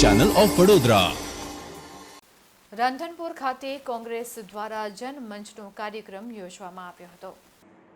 Channel of Vadodara Radhanpur ખાતે કોંગ્રેસ દ્વારા જનમંચનો કાર્યક્રમ યોજવામાં આવ્યો હતો.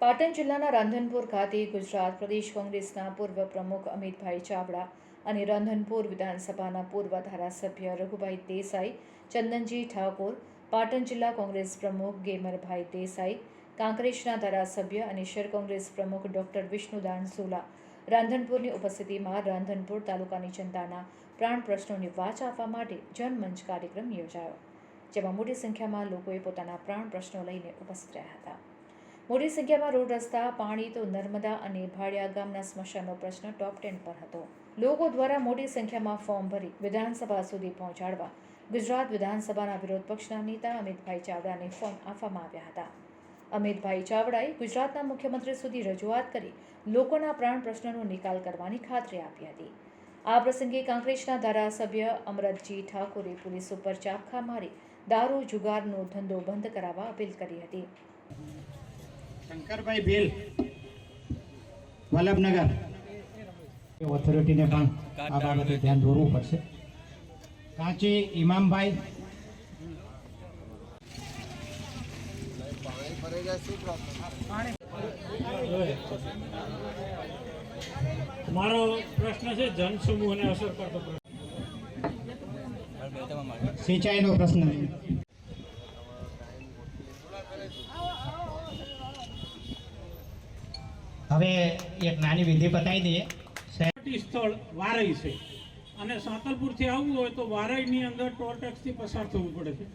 પાટણ જિલ્લાના રાંધનપુર ખાતે ગુજરાત પ્રદેશ કોંગ્રેસના પૂર્વ પ્રમુખ અમિતભાઈ ચાવડા અને રાંધનપુર વિધાનસભાના પૂર્વ ધારાસભ્ય રઘુભાઈ દેસાઈ ચંદનજી ઠાકોર પાટણ જિલ્લા કોંગ્રેસ પ્રમુખ ગેમરભાઈ દેસાઈ કાંકરેજના ધારાસભ્ય અને શહેર કોંગ્રેસ પ્રમુખ ડોક્ટર વિષ્ણુદાન ઝોલા રાંધનપુરની ઉપસ્થિતિમાં રાંધનપુર તાલુકાની જનતાના પ્રાણ પ્રશ્નોની વાચ આપવા માટે જનમંચ કાર્યક્રમ યોજાયો, જેમાં મોટી સંખ્યામાં લોકોએ પોતાના પ્રાણ પ્રશ્નો લઈને ઉપસ્થિત રહ્યા હતા. મોટી સંખ્યામાં રોડ રસ્તા, પાણી તો નર્મદા અને ભાડિયા ગામના સ્મશાનનો પ્રશ્ન ટોપ ટેન પર હતો. લોકો દ્વારા મોટી સંખ્યામાં ફોર્મ ભરી વિધાનસભા સુધી પહોંચાડવા ગુજરાત વિધાનસભાના વિરોધ પક્ષના નેતા અમિતભાઈ ચાવડાને ફોર્મ આપવામાં આવ્યા હતા. અમિતભાઈ ચાવડાએ ગુજરાતના મુખ્યમંત્રી સુધી રજૂઆત કરી લોકોના પ્રાણ પ્રશ્નનો નિકાલ કરવાની ખાતરી આપી હતી. આ પ્રસંગે કાંકરેજના ધારાસભ્ય અમરતજી ઠાકોરે પોલીસ ઉપર ચાપખા મારી દારૂ જુગારનો ધંધો બંધ કરાવવા અપીલ કરી હતી. શંકરભાઈ ભીલ વલ્લભનગર. ઓથોરિટીને પણ આ બાબતે ધ્યાન દોરવું પડશે. કાંચી ઇમામભાઈ મારો પ્રશ્ન છે જનસમૂહને અસર કરતો પ્રશ્ન. સિંચાઈનો પ્રશ્ન હવે એક નાની વિધિ બતાવી દઈએ. સહેટી સ્થળ વારઈ છે. અને સાંતલપુરથી આવવું હોય તો વારઈની અંદર ટોલ ટેક્સથી પસાર થવું પડે છે.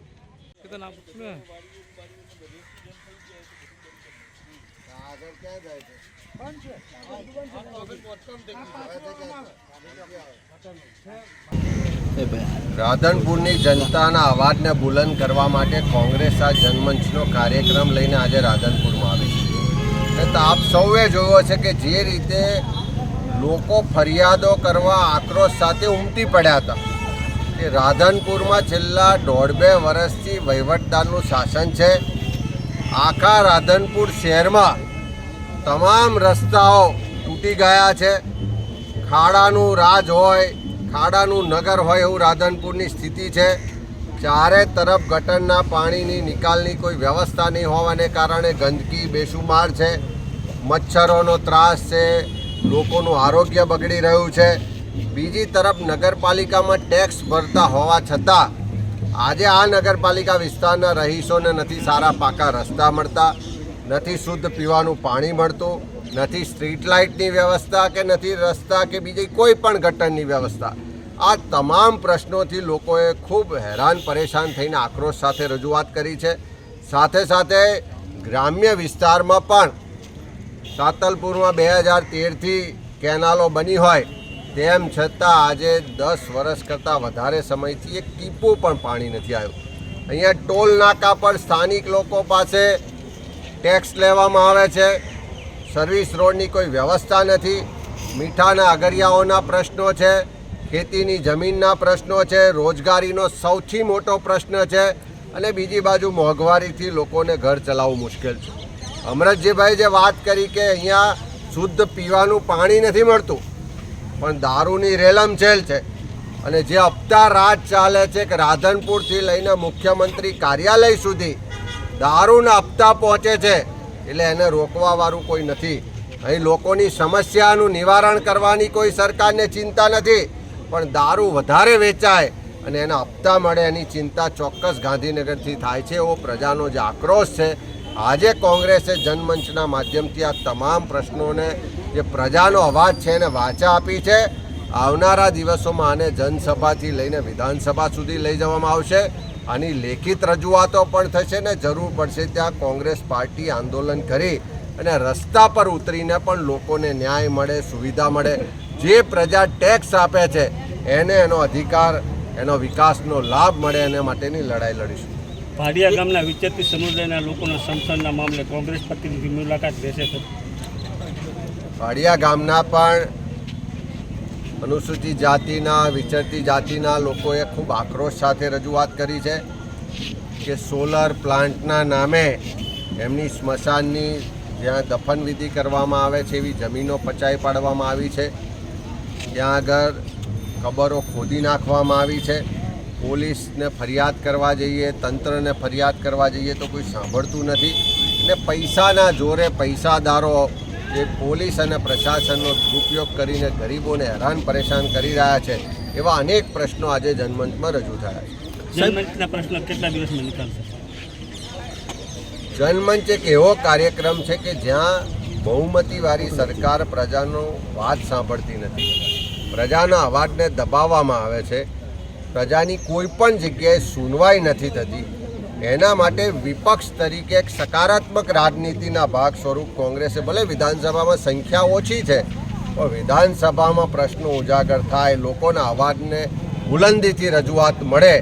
રાધનપુરની જનતાના અવાજને બુલંદ કરવા માટે કોંગ્રેસ આ જનમંચનો કાર્યક્રમ લઈને આજે રાધનપુરમાં આવે છે. આપ સૌએ જોયો છે કે જે રીતે લોકો ફરિયાદો કરવા આક્રોશ સાથે ઉમટી પડ્યા હતા. કે રાધનપુરમાં છેલ્લા દોઢ બે વર્ષથી વહીવટદારનું શાસન છે. આખા રાધનપુર શહેરમાં તમામ રસ્તાઓ તૂટી ગયા છે. ખાડાનું રાજ હોય, ખાડાનું નગર હોય એવું રાધનપુરની સ્થિતિ છે. ચારે તરફ ગટરના પાણીની નિકાલની કોઈ વ્યવસ્થા નહીં હોવાને કારણે ગંદકી બેશુમાર છે. મચ્છરોનો ત્રાસ છે. લોકોનું આરોગ્ય બગડી રહ્યું છે. બીજી તરફ નગરપાલિકામાં ટેક્સ ભરતા હોવા છતાં આજે આ નગરપાલિકા વિસ્તારના રહીશોને નથી સારા પાકા રસ્તા મળતા, નથી શુદ્ધ પીવાનું પાણી મળતું, નથી સ્ટ્રીટ લાઇટની વ્યવસ્થા કે નથી રસ્તા કે બીજી કોઈ પણ ગટરની વ્યવસ્થા. આ તમામ પ્રશ્નોથી લોકોએ ખૂબ હેરાન પરેશાન થઈને આક્રોશ સાથે રજૂઆત કરી છે. સાથે સાથે ગ્રામ્ય વિસ્તારમાં પણ સાતલપુરમાં બે હજાર તેરથી કેનાલો બની હોય તેમ છતાં આજે દસ વર્ષ કરતાં વધારે સમયથી એક ટીપો પણ પાણી નથી આવ્યું. અહીંયા ટોલ નાકા પર સ્થાનિક લોકો પાસે ટેક્સ લેવામાં આવે છે. સર્વિસ રોડની કોઈ વ્યવસ્થા નથી. મીઠાના અગરિયાઓના પ્રશ્નો છે. ખેતીની જમીનના પ્રશ્નો છે. રોજગારીનો સૌથી મોટો પ્રશ્ન છે. અને બીજી બાજુ મોંઘવારીથી લોકોને ઘર ચલાવવું મુશ્કેલ છે. અમરતજીભાઈ જે વાત કરી કે અહીંયા શુદ્ધ પીવાનું પાણી નથી મળતું. પણ દારૂની રેલમછેલ છે. અને જે હપ્તા રાજ ચાલે છે કે રાધનપુરથી લઈને મુખ્યમંત્રી કાર્યાલય સુધી દારૂના હપ્તા પહોંચે છે, એટલે એને રોકવાવાળું કોઈ નથી. અહીં લોકોની સમસ્યાનું નિવારણ કરવાની કોઈ સરકારને ચિંતા નથી, પણ દારૂ વધારે વેચાય અને એના હપ્તા મળે એની ચિંતા ચોક્કસ ગાંધીનગરથી થાય છે એવો પ્રજાનો જે આક્રોશ છે. આજે કોંગ્રેસે જનમંચના માધ્યમથી આ તમામ પ્રશ્નોને જે પ્રજાનો અવાજ છે એને વાચા આપી છે. આવનારા દિવસોમાં આને જનસભાથી લઈને વિધાનસભા સુધી લઈ જવામાં આવશે. આની લેખિત રજૂઆતો પણ થશે ને જરૂર પડશે ત્યાં કોંગ્રેસ પાર્ટી આંદોલન કરી અને રસ્તા પર ઉતરીને પણ લોકોને ન્યાય મળે, સુવિધા મળે. જે પ્રજા ટેક્સ આપે છે, એને એનો અધિકાર, એનો વિકાસનો લાભ મળે એના માટેની લડાઈ લડીશું. ભાડિયા ગામના વિચરતી સમુદાયના લોકોના સંસદના મામલે કોંગ્રેસ પ્રતિનિધિ મુલાકાત લેશે તો ગામના પણ અનુસૂચિત જાતિના, વિચરતી જાતિના લોકોએ ખૂબ આક્રોશ સાથે રજૂઆત કરી છે કે સોલર પ્લાન્ટના નામે એમની સ્મશાનની જ્યાં દફનવિધિ કરવામાં આવે છે એવી જમીનો પચાવી પાડવામાં આવી છે. ત્યાં આગળ કબરો ખોદી નાખવામાં આવી છે. પોલીસને ફરિયાદ કરવા જઈએ, તંત્રને ફરિયાદ કરવા જઈએ તો કોઈ સાંભળતું નથી. ને પૈસાના જોરે પૈસાદારો જે પોલીસ અને પ્રશાસનનો દુરુપયોગ કરીને ગરીબોને હેરાન પરેશાન કરી રહ્યા છે એવા અનેક પ્રશ્નો આજે જનમંચમાં રજૂ થયા છે. જનમંચના પ્રશ્ન કેટલા દિવસમાં નિકાલશે જનમંચ એક એવો કાર્યક્રમ છે કે જ્યાં બહુમતીવાળી સરકાર પ્રજાનો વાત સાંભળતી નથી. પ્રજાના અવાજને દબાવવામાં આવે છે. પ્રજાની કોઈ પણ જગ્યાએ સુનવાઈ નથી થતી. એના માટે વિપક્ષ તરીકે એક સકારાત્મક રાજનીતિના ભાગ સ્વરૂપ કોંગ્રેસે ભલે વિધાનસભામાં સંખ્યા ઓછી છે પણ વિધાનસભામાં પ્રશ્નો ઉજાગર થાય લોકોના અવાજને બુલંદીથી રજૂઆત મળે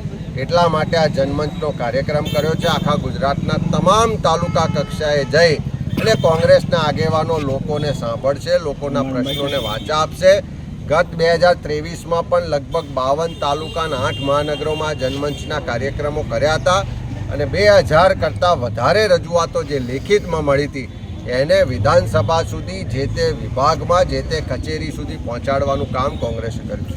એટલા માટે આ જનમંચનો કાર્યક્રમ કર્યો છે. આખા ગુજરાતના તમામ તાલુકા કક્ષાએ જઈ એટલે કોંગ્રેસના આગેવાનો લોકોને સાંભળશે લોકોના પ્રશ્નોને વાચા આપશે. ગત બે હજાર ત્રેવીસમાં પણ લગભગ બાવન તાલુકાના આઠ મહાનગરોમાં જનમંચના કાર્યક્રમો કર્યા હતા. અને બે હજાર કરતાં વધારે રજૂઆતો જે લેખિતમાં મળી હતી, એને વિધાનસભા સુધી જે તે વિભાગમાં જે તે કચેરી સુધી પહોંચાડવાનું કામ કોંગ્રેસે કર્યું.